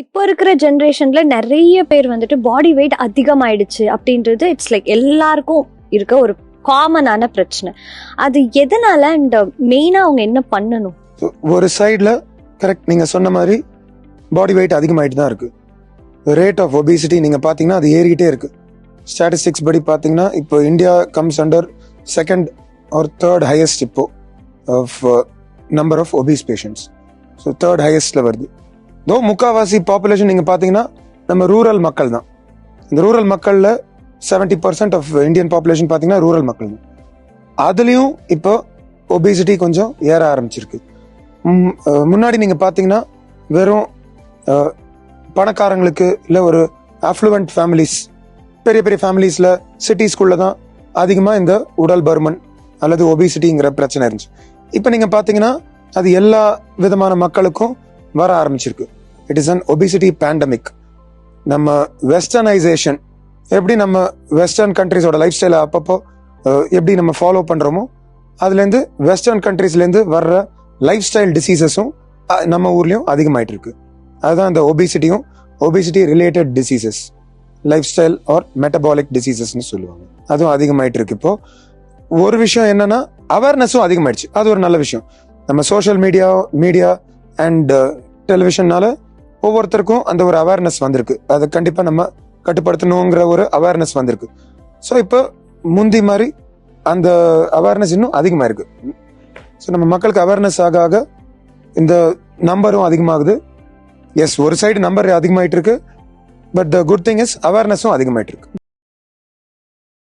இப்போ இருக்கிற ஜென்ரேஷன்ல நிறைய பேர் வந்துட்டு பாடி வெயிட் அதிகமாயிடுச்சு அப்படின்றது இட்ஸ் லைக் எல்லாருக்கும் இருக்க ஒரு காமனான பிரச்சனை. அது எதனால அண்ட் மெயினா அவங்க என்ன பண்ணணும்? ஒரு சைடில் கரெக்ட் நீங்கள் சொன்ன மாதிரி பாடி வெயிட் அதிகமாயிட்டு தான் இருக்கு. ரேட் ஆஃப் ஒபிசிட்டி நீங்கள் பார்த்தீங்கன்னா அது ஏறிக்கிட்டே இருக்கு. ஸ்டாட்டிஸ்டிக்ஸ் படி பார்த்தீங்கன்னா இப்போ India comes under second or third highest இப்போ of number of obese patients so third ஹையஸ்ட்ல வருது. தோ முக்காவாசி பாப்புலேஷன் நீங்கள் பார்த்தீங்கன்னா நம்ம ரூரல் மக்கள் தான் இந்த ரூரல் மக்களில் seventy percent of Indian population பார்த்தீங்கன்னா ரூரல் மக்கள் தான் அதுலேயும் இப்போ ஒபிசிட்டி கொஞ்சம் ஏற ஆரம்பிச்சிருக்கு. முன்னாடி நீங்கள் பார்த்தீங்கன்னா வெறும் பணக்காரங்களுக்கு இல்லை ஒரு அஃப்ளூவெண்ட் ஃபேமிலிஸ் பெரிய பெரிய ஃபேமிலிஸில் சிட்டிஸ்குள்ள தான் அதிகமாக இந்த உடல் பருமன் அல்லது ஒபிசிட்டிங்கிற பிரச்சனை இருந்துச்சு. இப்போ நீங்கள் பார்த்தீங்கன்னா அது எல்லா விதமான மக்களுக்கும் வர ஆரம்பிச்சிருக்கு. It is an obesity pandemic நம்ம வெஸ்டர்னைசேஷன் எப்படி நம்ம வெஸ்டர்ன் கண்ட்ரிஸோட லைஃப் ஸ்டைலை அப்பப்போ எப்படி நம்ம ஃபாலோ பண்ணுறோமோ அதுலேருந்து வெஸ்டர்ன் கண்ட்ரீஸ்லேருந்து வர்ற லைஃப் ஸ்டைல் டிசீசஸும் நம்ம ஊர்லேயும் அதிகமாயிட்டு இருக்கு அதுதான் இந்த ஒபிசிட்டியும் obesity related diseases lifestyle or metabolic டிசீசஸ்னு சொல்லுவாங்க. அதுவும் அதிகமாயிட்டு இருக்கு இப்போ. ஒரு விஷயம் என்னன்னா அவேர்னஸும் அதிகமாயிடுச்சு. அது ஒரு நல்ல விஷயம். நம்ம சோஷியல் மீடியா மீடியா அண்ட் டெலிவிஷன்னால uh, ஒவ்வொருத்தருக்கும் அந்த ஒரு அவேர்னஸ் வந்திருக்கு. அதை கண்டிப்பாக நம்ம கட்டுப்படுத்தணுங்கிற ஒரு அவேர்னஸ் வந்திருக்கு. ஸோ இப்போ முந்தி மாதிரி அந்த அவேர்னஸ் இன்னும் அதிகமாக இருக்கு. ஸோ நம்ம மக்களுக்கு அவேர்னஸ் ஆக ஆக இந்த நம்பரும் அதிகமாகுது. எஸ் ஒரு சைடு நம்பர் அதிகமாயிட்டு இருக்கு. But the good thing is அவேர்னஸும் அதிகமாயிட்டு இருக்கு.